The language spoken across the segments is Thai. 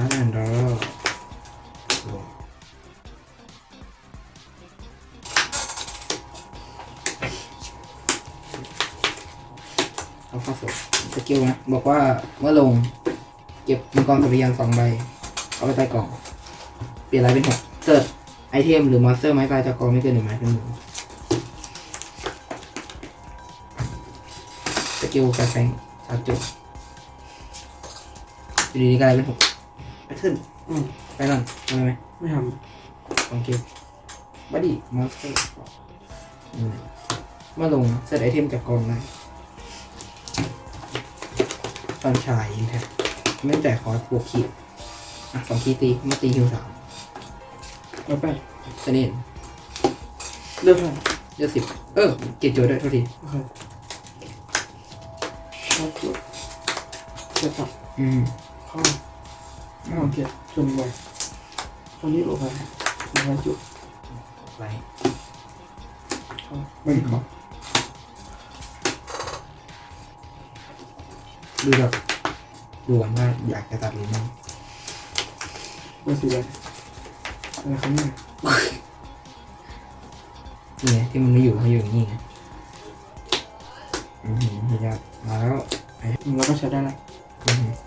าร์ดอนด์ดอลงเอาเข้าสู่สกิลนะ บอกว่าเมื่อลง เก็บมังกรสุริยันสองใบ เอาไปใต้กล่อง เปลี่ยนอะไรเป็นหกเสิร์ชไอเทมหรือมอนสเตอร์ไม้ตายจากกองไม่เกินหนึ่งไม้เป็นหนึ่งสกิลกระแสงสามจุดอยู่ดีๆก็อะไรเป็นหก ไปขึ้น อืมไปนั่นทำไมไหมไม่ทสองคิวบัดดี้มอนสเตอร์มาลงเซตไอเทมจากกองได้ตอนชายอินแท็กไม่จ่ายคอร์สบวกขีดอะสองขีดตีมาตีฮิวสามำแล้วไปสนิทเลือกเท่าไหร่เยอะสิบเออเกตโจด้วยโทษทีโอเคชอบจุดเจ็ดสับอืมเข้า ไม่เอาเกียร์ชนไปตอนนี้โอเคโอเคจุดไรเข้าไม่เข้าดูแบบดูกันว่าอยากจะตัดหรือไม่เบอร์สี่เลยอะไรครับเนี่ยนี่ไงที่มันไม่อยู่เขาอยู่อย่างนี้ไงอืมเฮียากมาแล้วไอ้อืมแล้วก็ใช้ได้ละอืม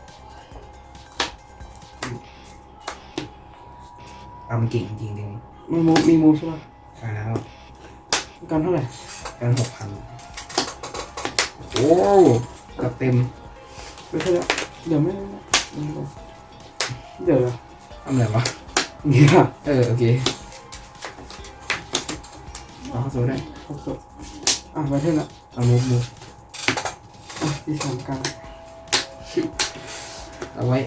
ตำกิ่งจริงจริงมีมูมีมูใช่ป่ะๆใช่แล้วการเท่าไหร่กันหกพันโอ้เกับเต็มไม่ใช่แล้วเดี๋ยวไม่ไม่ไม่ไม่เดี๋ยวเดี๋ยวทำอะไรวะนี่ค่ะเออโอเคเอาเข้าโซ่ได้ครบสุดอะไปเท่าละเอามุกมุกอะที่สามกลางเอาไว้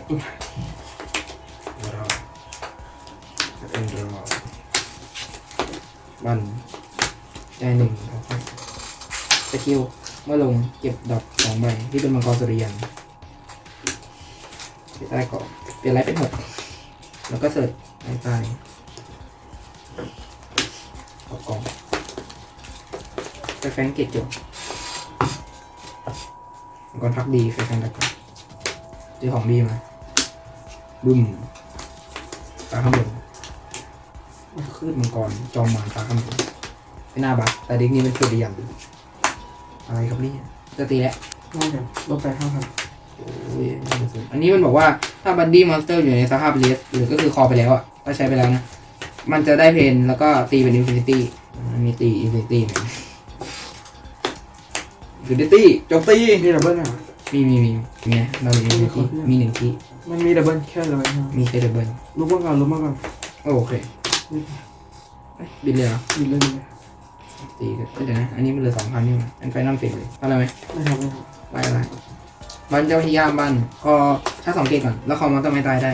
เป็นรอบันได้หนึ่งครับสกิลเมื่อลงเก็บดอกสองใบที่เป็นมังกรสุริยันไปใต้เกาะเปลี่ยนไรเป็นหกแล้วก็เสิร์ชใต้ใต้ขอบกองไปแฟงเกตจบมังกรพักดีไฟแฟงตะกอนเจอของดีมาบึ้มตาข้างบน ขึ้นมังกร จอมมารตาข้างบนเป็นหน้าบักแต่เด็กนี้เป็นสุริยันอะไรครับเนี่ยจะตีแล้วนอกจากลบไปห้าพันโอ้ยอันนี้มันบอกว่าถ้าบัดดี้มอนสเตอร์อยู่ในสภาพเลสหรือก็คือคอไปแล้วอะก็ใช้ไปแล้วนะ มันจะได้เพนแล้วก็ตีเป็นอินฟินิตี้มีตีอินฟินิตี้ไหมอินฟินิตี้จบตีมีดับเบิลอะมีมีมีมีไงเรามีอินฟินิตี้มีหนึ่งที่มันมีดับเบิลแค่เลยใช่ไหมมีเคเดเบิลรู้มาก่อนรู้มาก่อนโอเคเอ้ย บินเลยเหรอมีเลยมีเลยตีก็เดี๋ยวนะ อันนี้มันเหลือสองพันนี่มันอันไฟนอลเฟกเลยเอาอะไรไหมไม่ทำไม่ทไล่อะไรบันเจ้าที่ยามบันคอถ้าสองเกตก่อน แล้วคอมันต้องไม่ตายได้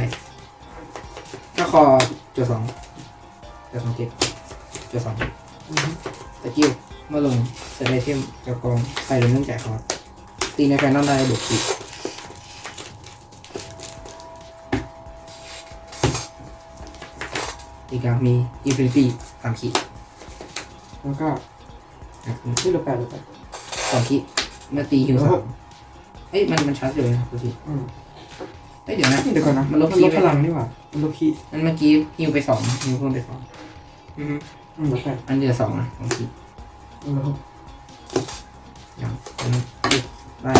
ถ้าคอจุดสองจุดสองเกตจุดสองำอือฮึสกิลเมื่อลงเซตไอเทมจากกองใส่ลงเนื่องแจกคอร์สตีในแฟนนอลได้บวกขีด อีกอย่างมีอินฟินิตี้สามขีดแล้วก็นะครับที่เหลือแปดเหลือแปดสองขีดเมื่อตีฮิวแล้สาวมเอ้ยมันมันชาร์จเลยนะดูสิอืมเอ้ยเดี๋ยวนะเดี๋ยวก่อนนะมันลบมันคีลย์บไปพลังนี่หว่ามันลบคีย์นั่นเมื่อกี้ฮิวไปสองฮิวเพิ่มไปสองอือฮึอืมเหลือแปดอันเดียวสองนะสองขีดเหลือหกอย่างอันนั้นได้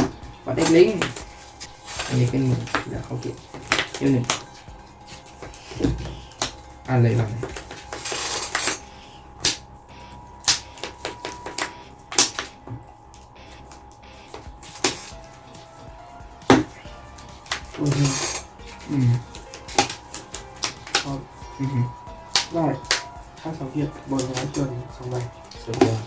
ปัดเด็กลิงก์อันนี้เป็นหมื่นเดี๋ยวเขาเก็บเยอะหนึ่ง อันเลยหลังอือฮึอืมครับอือฮึได้ค่าสองเกียร์บนร้อยจนสองใบสุดยอด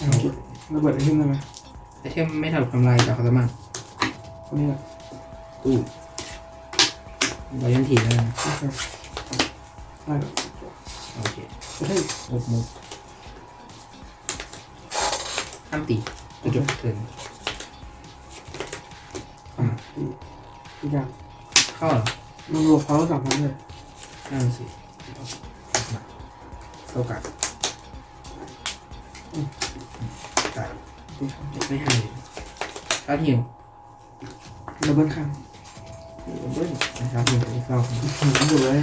อะเก็บระเบิดไอเทมได้ไหมไอเทมไม่ทำกำไรจากเขาจะมาคนนี้แหละตู้ เรายันทีแล้วนะโอเคได้โอเคไม่ใช่มุกมุกห้ามตีจะจบเทิร์นอะอีกอีกอย่างเข้าเหรอมันรวมเขาสามพันเลยนั่นสิมาโอกาสตัดดีครับไม่ให้เลยชาร์จฮิวดับเบิลข้าง เบิ้ลนะครับหนึ่งที่สองหืมอยู่เลย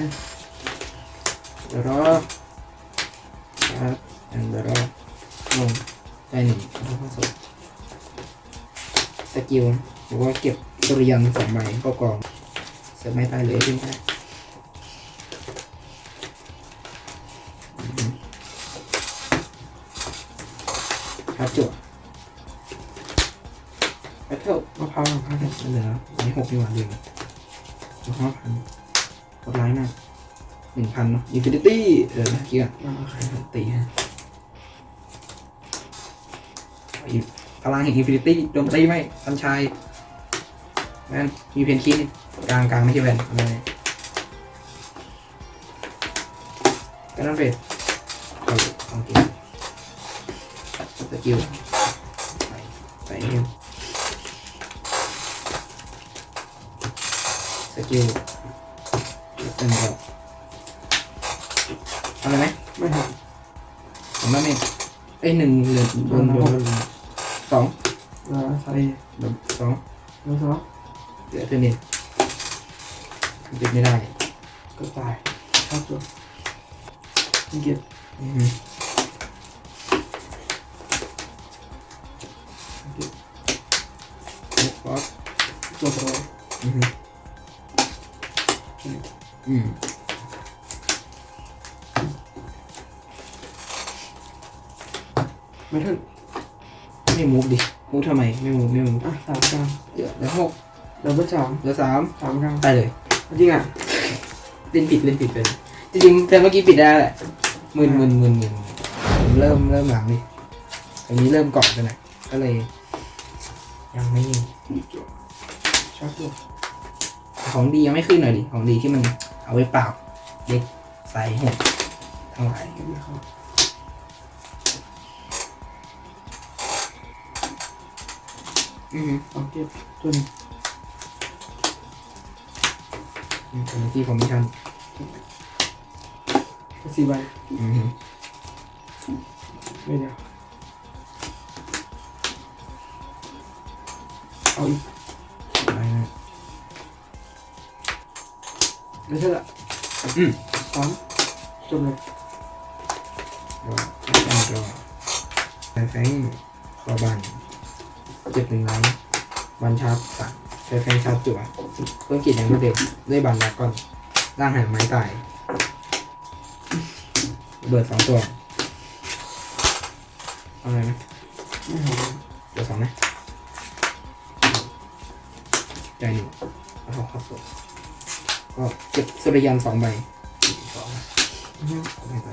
เดี๋ยวรอครับเดี๋ยวรอลงได้หนึ่งแล้วก็สดสกิลหรือว่าเก็บสุรยันสองใบเข้ากองเสร์ฟไม่ตายเลยขึ้นได้อืมครับจบแบทเทิลมะพร้าวของข้าเด็ดเหลือม่หกดีกว่า ลืมห้าพันกดไลน์หน่อยหนึ่งพันเนาะอินฟินิตี้เออเมื่อกี้อะมาโอเคตีฮะอีกพลังแห่งอินฟินิตี้โจมตีไหมสันชายแมนมีเพนคีนี่กลางกลางไม่ใช่แวนอะไรก็นั่นเป็นเอาโอเคสกิลไปไปเร็ว สกิลเป็นดอกทำอะไรไหมไม่ทผมว่าไม่ไอยหนึ่งเหลือโดนโดนสองำแล้วใส่โดนสองแล้วซอสเหลือตัวนี้ปิดไม่ได้ก็ตายครับตัวนี่เก็บอือฮึเก็บฟอสตัวตัวอือฮึ อืมไม่ถึงไม่มูฟดิมูฟทำไม ไม่มูฟไม่มูฟอะสามกลางเหลือเหลือหกดับเบิลสามเหลือสามสามกลางตายเลยจริงอะเล่นผิดเล่นผิดไปเลยจริงๆแต่เมื่อกี้ปิดได้แหละหมื่นหมื่นหมื่นหมื่นผมเริ่มเริ่มหลังดิอันนี้เริ่มก่อนไปหน่อยก็เลย ยังไม่ชอบตัวของดียังไม่ขึ้นหน่อยดิของดีที่มัน เอาไว้ปราบเด็กใส่หกทั้งหลายไม่เข้าอือฮึเอาเก็บตัวนี้อืมเป็นที่ผมไม่ทันสี่ใบอือฮึไม่เดียวเอาอีก ไม่ใช่ละอืมสองจบเลยรอรอรอแฟงแฟงคอบันเจ็บหนึ่งไลน์บันชาร์ปสามแฟงแฟงชาร์ปจั่วเพิ่มกิจอย่างรวดเร็วด้วยบันดาก่อนร่างหางไม้ตายระเบิดสองตัวเอาอะไรไหมไม่หาเดี๋ยวสองนะใจหนึ่งแล้วก็เข้าตัว ก็เก็บสุริยันสองใบสองอือฮึไม่ไป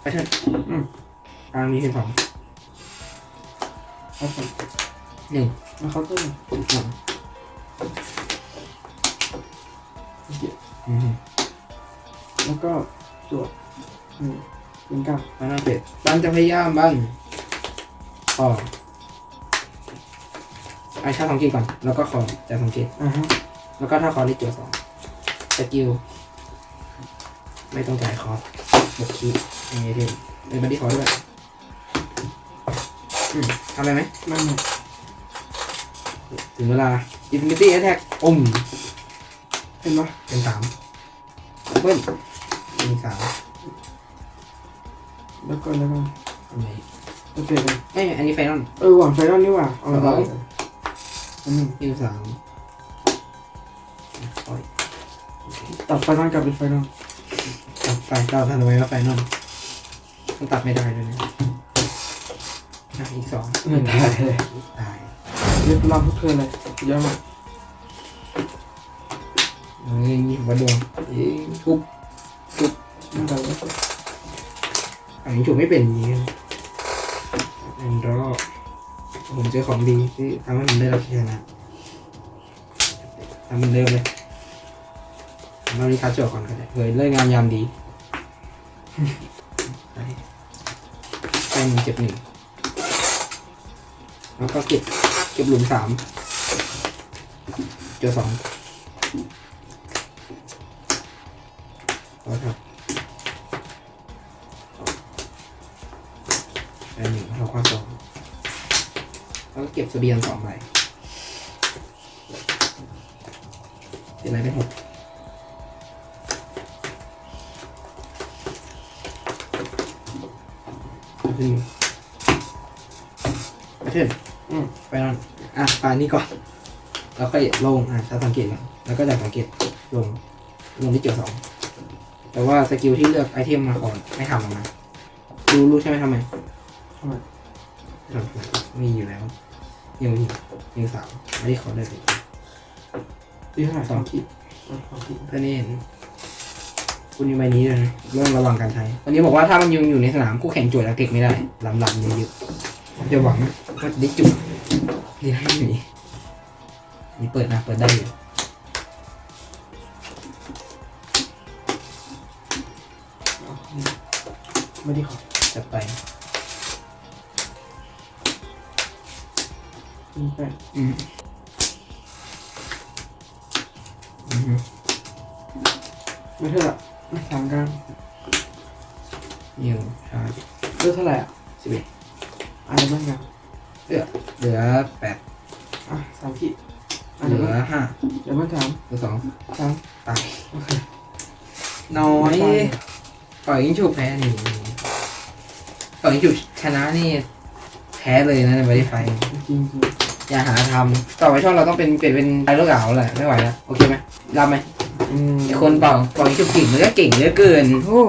ไปเถอะอืมกลางมีเพียงสองเอาไปหนึ่งแล้วเขาน์เตอร์สองเก็บอืมแล้วก็จวดอืมเป็นกลางมาหน้าเป็ดบ้านจะพยายามบ้างขอไอาชาสองเกตก่อน แล้วก็ขอจะสองเกต อ่าฮะแล้วก็ถ้าคอร์สได้จั่วสองสกิล ไม่ต้องจ่ายคอร์สบวกคีอย่างเงี้ยที่เป็นบัดดี้คอร์สด้วยอืมทำอะไรไหมไม่ไม่ถึงเวลา Infinity Attack อุ้มเห็นปะเป็นสามเบิ้ลเป็นสามแล้วก็แล้วก็ทำไมโอเคเลยไม่อันนี้ไฟนอลเออหวังไฟนอลนี่หว่าเอาไปเอาอันหนึ่งเป็นสามโอ้ยตัดไฟนอลกลับเป็นไฟนอลตัดไฟต่อทำไมว่าไฟนอลต้องตัดไม่ได้ด้วยนะอะอีกสองเงินตายเลยตายเรียบรับทุกเทิร์นเลยเยอะมากเฮ้ยมีหัวดวงเอ้ยทุบไม่ได้แล้วอันนี้ถูกไม่เป็นอย่างนี้แอนดรอ ผมเจอของดีที่ทำให้มันได้รับชัยชนะทำมันเดิมเลยเราดีคัดจอก่อนก็ได้เผยเลิกงานยามดีไปไปหนึ่งเจ็บหนึ่งแล้วก็เก็บเก็บหลุมสามเจอสองขอครับอันหนึ่งเราความสอง เก็บเสบียงสองใบเป็นอะไรได้หกขึ้นไปขึ้นอืมไปนั่นอะปลานี่ก่อน แล้วค่อยลงอะถ้าสังเกตนะแล้วก็จากสังเกตลง ลงที่เกี่ยวสอง แต่ว่าสกิลที่เลือกไอเทมมาก่อนไม่ทำออกมารู้รู้ใช่ไหมทำไมทำไมทำมีอยู่แล้ว ยังมียังสามไม่ได้ขอได้เลยตีเท่าไหร่สองขีดอะสองขีดเพื่อนนี่เห็นคุณมีใบนี้ด้วยนะเรื่องระวังการใช้วันนี้บอกว่าถ้ามันยุงอยู่ในสนามคู่แข่งจุดแล้วเก็กไม่ได้ลำลำเยอะๆจะหวังว่าจะได้จุดดีให้มีนี่เปิดนะเปิดได้อยู่อ๋อไม่ได้ขอจัดไป ตีแปดอืมอือฮึไม่เท่าไหร่ไม่สามกรัมนิวชาร์จเลือกเท่าไหร่อะสิบเอ็ดอะไรบ้างกันเออเหลือแปดอะสามขีดเหลือห้าเดี๋ยวมาถามเหลือสองถามตายโอเคน้อยต่อยยิงฉุบแพ้นี่ปล่อยยิงฉุบชนะนี่ พ้เลยนะในบริไฟจริงจริงอย่าหาทำต่อไปช่องเราต้องเป็นเปลี่ยนเป็นไอโรกเก๋าแหละไม่ไหวแล้วโอเคไหมรับไหมอืมไอคนเป่าปล่อยยิงฉุบเก่งมันก็เก่งเหลือเกิน โอ้